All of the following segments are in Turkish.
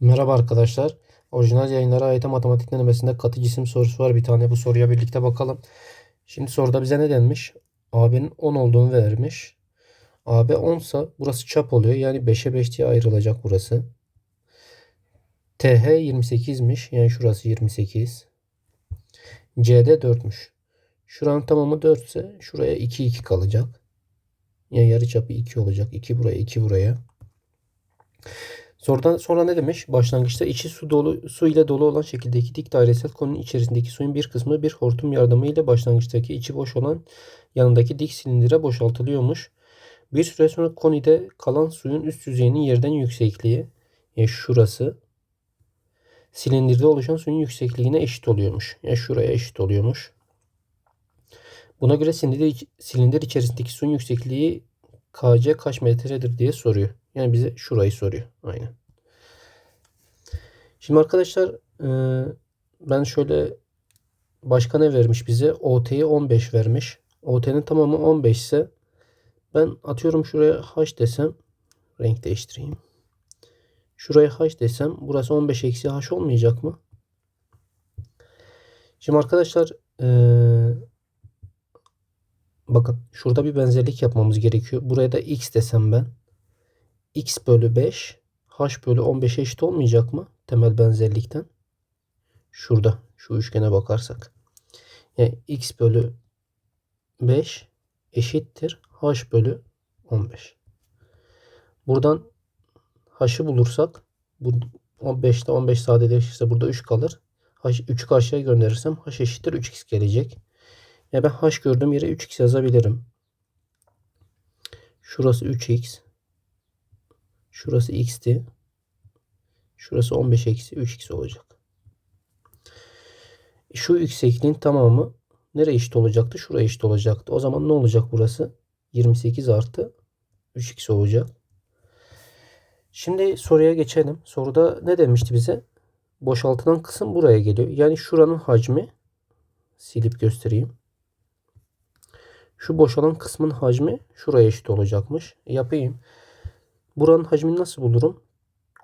Merhaba arkadaşlar. Orijinal yayınlara ait matematik denemesinde katı cisim sorusu var bir tane. Bu soruya birlikte bakalım. Şimdi soruda bize ne denmiş? AB'nin 10 olduğunu vermiş. AB 10 ise burası çap oluyor. Yani 5'e 5 diye ayrılacak burası. TH 28'miş. Yani şurası 28. CD 4'müş. Şuranın tamamı 4 ise şuraya 2 2 kalacak. Yani yarı çapı 2 olacak. 2 buraya 2 buraya. Sorudan sonra ne demiş? Başlangıçta içi su dolu su ile dolu olan şekildeki dik dairesel konunun içerisindeki suyun bir kısmı bir hortum yardımıyla başlangıçtaki içi boş olan yanındaki dik silindire boşaltılıyormuş. Bir süre sonra konide kalan suyun üst yüzeyinin yerden yüksekliği yani şurası silindirde oluşan suyun yüksekliğine eşit oluyormuş. Yani şuraya eşit oluyormuş. Buna göre silindir, silindir içerisindeki suyun yüksekliği KC kaç metredir diye soruyor. Yani bize şurayı soruyor. Aynen. Şimdi arkadaşlar e, ben şöyle başka ne vermiş bize? OT'yi 15 vermiş. OT'nin tamamı 15 ise ben atıyorum şuraya H desem renk değiştireyim. Şuraya H desem burası 15 eksi H olmayacak mı? Şimdi arkadaşlar ee, bakın şurada bir benzerlik yapmamız gerekiyor. Buraya da X desem ben x bölü 5 h bölü 15 eşit olmayacak mı? Temel benzerlikten. Şurada şu üçgene bakarsak. Yani x bölü 5 eşittir h bölü 15. Buradan h'ı bulursak bu 15 ile 15 sadeleşirse burada 3 kalır. H, 3'ü karşıya gönderirsem h eşittir 3x gelecek. Yani ben h gördüğüm yere 3x yazabilirim. Şurası 3x. Şurası x'ti. Şurası 15 eksi 3x olacak. Şu yüksekliğin tamamı nereye eşit olacaktı? Şuraya eşit olacaktı. O zaman ne olacak burası? 28 artı 3x olacak. Şimdi soruya geçelim. Soruda ne demişti bize? Boşaltılan kısım buraya geliyor. Yani şuranın hacmi silip göstereyim. Şu boşalan kısmın hacmi şuraya eşit olacakmış. Yapayım. Buranın hacmini nasıl bulurum?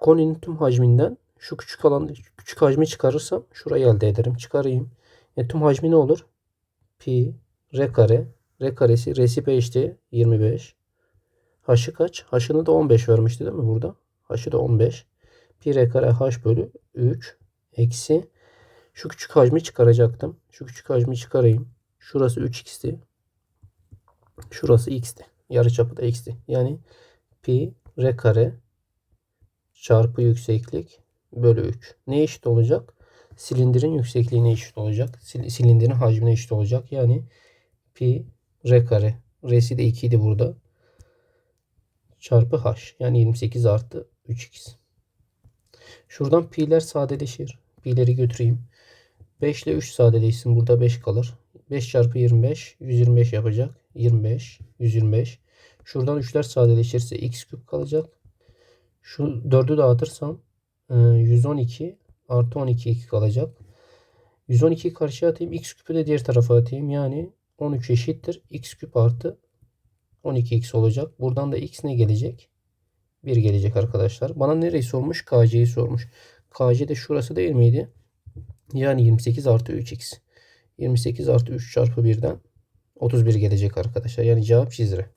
Koninin tüm hacminden şu küçük alan küçük hacmi çıkarırsam şurayı elde ederim. Çıkarayım. E, tüm hacmi ne olur? Pi r kare. R karesi resipe işte 25. H'ı kaç? H'ını da 15 vermişti değil mi burada? H'ı da 15. Pi r kare h bölü 3 eksi şu küçük hacmi çıkaracaktım. Şu küçük hacmi çıkarayım. Şurası 3x'ti. Şurası x'ti. Yarıçapı da x'ti. Yani pi r kare çarpı yükseklik bölü 3. Ne eşit olacak? Silindirin yüksekliğine eşit olacak. Silindirin hacmine eşit olacak. Yani pi r kare. R'si de 2 idi burada. Çarpı h. Yani 28 artı 3x. Şuradan pi'ler sadeleşir. Pi'leri götüreyim. 5 ile 3 sadeleşsin. Burada 5 kalır. 5 çarpı 25 125 yapacak. 25 125 Şuradan 3'ler sadeleşirse x küp kalacak. Şu 4'ü dağıtırsam 112 e, artı 12 2 kalacak. 112'yi karşıya atayım. X küpü de diğer tarafa atayım. Yani 13 eşittir. X küp artı 12x olacak. Buradan da x ne gelecek? 1 gelecek arkadaşlar. Bana nereyi sormuş? KC'yi sormuş. KC de şurası değil miydi? Yani 28 artı 3x. 28 artı 3 çarpı 1'den 31 gelecek arkadaşlar. Yani cevap Cizre.